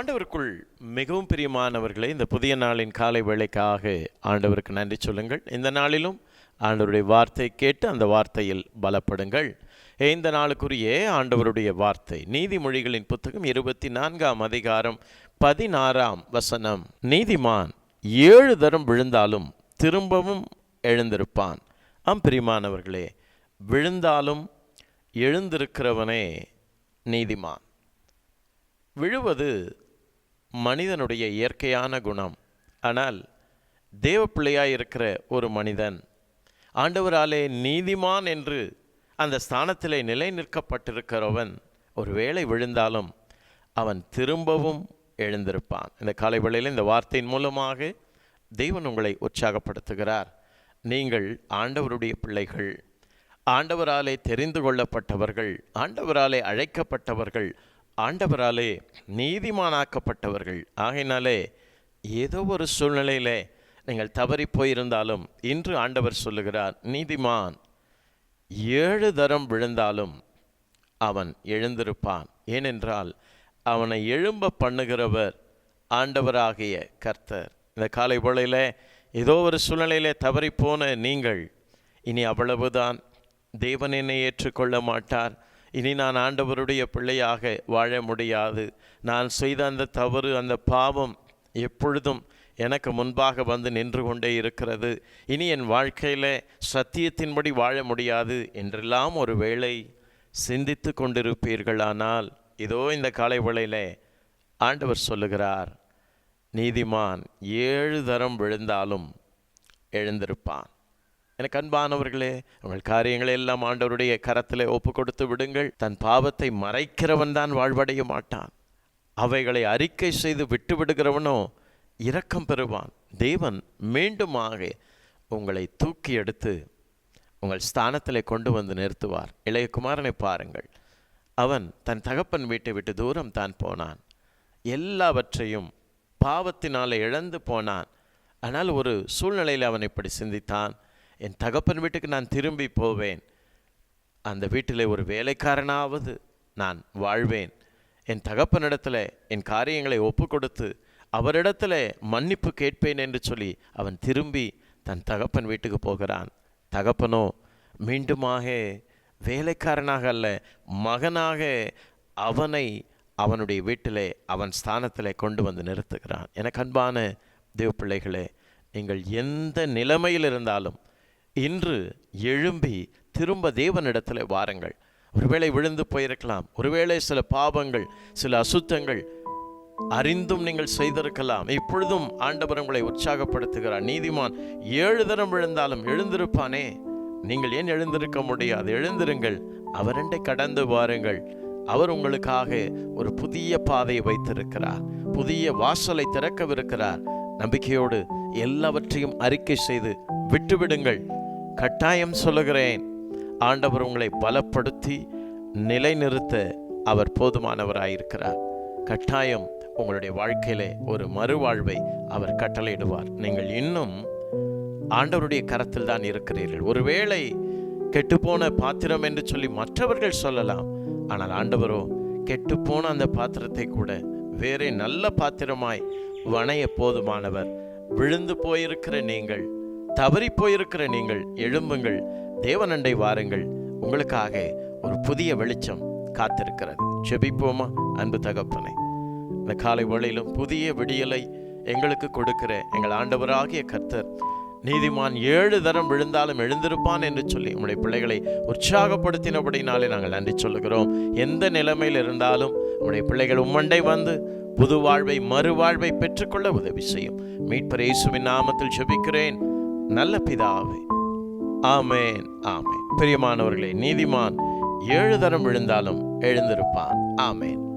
ஆண்டவருக்குள் மிகவும் பிரியமானவர்களே இந்த புதிய நாளின் காலை வேலைக்காக ஆண்டவருக்கு நன்றி சொல்லுங்கள். இந்த நாளிலும் ஆண்டவருடைய வார்த்தை கேட்டு அந்த வார்த்தையில் பலப்படுங்கள். இந்த நாளுக்குரிய ஆண்டவருடைய வார்த்தை. நீதிமொழிகளின் புத்தகம் இருபத்தி நான்காம் அதிகாரம் பதினாறாம் வசனம். நீதிமான் ஏழு தரம் விழுந்தாலும் திரும்பவும் எழுந்திருப்பான். ஆம் பிரியமானவர்களே விழுந்தாலும் எழுந்திருக்கிறவனே நீதிமான். விழுவது மனிதனுடைய இயற்கையான குணம். ஆனால் தேவ இருக்கிற ஒரு மனிதன் ஆண்டவராலே நீதிமான் என்று அந்த ஸ்தானத்திலே நிலை நிற்கப்பட்டிருக்கிறவன் ஒருவேளை விழுந்தாலும் அவன் திரும்பவும் எழுந்திருப்பான். இந்த காலை வேளையில் இந்த வார்த்தையின் மூலமாக தெய்வன் உங்களை உற்சாகப்படுத்துகிறார். நீங்கள் ஆண்டவருடைய பிள்ளைகள் ஆண்டவராலே தெரிந்து கொள்ளப்பட்டவர்கள் ஆண்டவராலே அழைக்கப்பட்டவர்கள் ஆண்டவராலே நீதிமானாக்கப்பட்டவர்கள். ஆகையினாலே ஏதோ ஒரு சூழ்நிலையிலே நீங்கள் தவறி போயிருந்தாலும் இன்று ஆண்டவர் சொல்லுகிறார் நீதிமான் ஏழு தரம் விழுந்தாலும் அவன் எழுந்திருப்பான். ஏனென்றால் அவனை எழும்ப பண்ணுகிறவர் ஆண்டவராகிய கர்த்தர். இந்த காலை வேளையில் ஏதோ ஒரு சூழ்நிலையிலே தவறி போன நீங்கள் இனி அவ்வளவுதான். தேவன் என்னை ஏற்றுக்கொள்ள மாட்டார். இனி நான் ஆண்டவருடைய பிள்ளையாக வாழ முடியாது. நான் செய்த அந்த தவறு அந்த பாவம் எப்பொழுதும் எனக்கு முன்பாக வந்து நின்று கொண்டே இருக்கிறது. இனி என் வாழ்க்கையில் சத்தியத்தின்படி வாழ முடியாது என்றெல்லாம் ஒரு வேளை சிந்தித்து கொண்டிருப்பீர்களானால் இதோ இந்த காலை வேளையிலே ஆண்டவர் சொல்லுகிறார் நீதிமான் ஏழு தரம் விழுந்தாலும் எழுந்திருப்பான். எனக்கு அன்பானவர்களே உங்கள் காரியங்களை எல்லாம் ஆண்டவருடைய கரத்தில் ஒப்பு கொடுத்து விடுங்கள். தன் பாவத்தை மறைக்கிறவன் தான் வாழ்வடைய மாட்டான். அவைகளை அறிக்கை செய்து விட்டு விடுகிறவனோ இரக்கம் பெறுவான். தேவன் மீண்டுமாக உங்களை தூக்கி எடுத்து உங்கள் ஸ்தானத்திலே கொண்டு வந்து நிறுத்துவார். இளையகுமாரனை பாருங்கள். அவன் தன் தகப்பன் வீட்டை விட்டு தூரம் தான் போனான். எல்லாவற்றையும் பாவத்தினாலே இழந்து போனான். ஆனால் ஒரு சூழ்நிலையில் அவன் இப்படி சிந்தித்தான். என் தகப்பன் வீட்டுக்கு நான் திரும்பி போவேன். அந்த வீட்டிலே ஒரு வேலைக்காரனாவது நான் வாழ்வேன். என் தகப்பனிடத்தில் என் காரியங்களை ஒப்பு கொடுத்து அவரிடத்துல மன்னிப்பு கேட்பேன் என்று சொல்லி அவன் திரும்பி தன் தகப்பன் வீட்டுக்கு போகிறான். தகப்பனோ மீண்டுமாக வேலைக்காரனாக அல்ல மகனாக அவனை அவனுடைய வீட்டிலே அவன் ஸ்தானத்திலே கொண்டு வந்து நிறுத்துகிறான். எனக்கு அன்பான தேவ பிள்ளைகளே நீங்கள் எந்த நிலைமையில் இருந்தாலும் இன்று எழும்பி திரும்ப தேவனிடத்தில் வாருங்கள். ஒருவேளை விழுந்து போயிருக்கலாம். ஒருவேளை சில பாவங்கள் சில அசுத்தங்கள் அறிந்தும் நீங்கள் செய்திருக்கலாம். இப்பொழுதும் ஆண்டவர் உங்களை உற்சாகப்படுத்துகிறார். நீதிமான் ஏழு தரம் விழுந்தாலும் எழுந்திருப்பானே? நீங்கள் ஏன் எழுந்திருக்க முடியாது? எழுந்திருங்கள். அவரண்டை கடந்து வாருங்கள். அவர் உங்களுக்காக ஒரு புதிய பாதையை வைத்திருக்கிறார். புதிய வாசலை திறக்கவிருக்கிறார். நம்பிக்கையோடு எல்லாவற்றையும் அறிக்கை செய்து விட்டுவிடுங்கள். கட்டாயம் சொல்லுகிறேன். ஆண்டவர் உங்களை பலப்படுத்தி நிலைநிறுத்த அவர் போதுமானவராயிருக்கிறார். கட்டாயம் உங்களுடைய வாழ்க்கையிலே ஒரு மறுவாழ்வை அவர் கட்டளையிடுவார். நீங்கள் இன்னும் ஆண்டவருடைய கரத்தில் தான் இருக்கிறீர்கள். ஒருவேளை கெட்டுப்போன பாத்திரம் என்று சொல்லி மற்றவர்கள் சொல்லலாம். ஆனால் ஆண்டவரோ கெட்டுப்போன அந்த பாத்திரத்தை கூட வேறே நல்ல பாத்திரமாய் வணைய போதுமானவர். விழுந்து போயிருக்கிற நீங்கள் தவறி போயிருக்கிற நீங்கள் எழும்புங்கள் தேவனண்டை வாருங்கள். உங்களுக்காக ஒரு புதிய வெளிச்சம் காத்திருக்கிறது. செபிப்போமா? அன்பு தகப்பனை இந்த காலை வழியிலும் புதிய விடியலை எங்களுக்கு கொடுக்கிற எங்கள் ஆண்டவராகிய கர்த்தர் நீதிமான் ஏழு தரம் விழுந்தாலும் எழுந்திருப்பான் என்று சொல்லி உங்களுடைய பிள்ளைகளை உற்சாகப்படுத்தினபடினாலே நாங்கள் நன்றி சொல்லுகிறோம். எந்த நிலைமையில் இருந்தாலும் உங்களுடைய பிள்ளைகள் உம்மண்டை வந்து புது வாழ்வை மறுவாழ்வை பெற்றுக்கொள்ள உதவி செய்யும். மீட்பர் இயேசுவின் நாமத்தில் ஜெபிக்கிறேன் நல்ல பிதாவே. ஆமேன் ஆமேன். பிரியமானவர்களே நீதிமான் ஏழு தரம் விழுந்தாலும் எழுந்திருப்பான் ஆமேன்.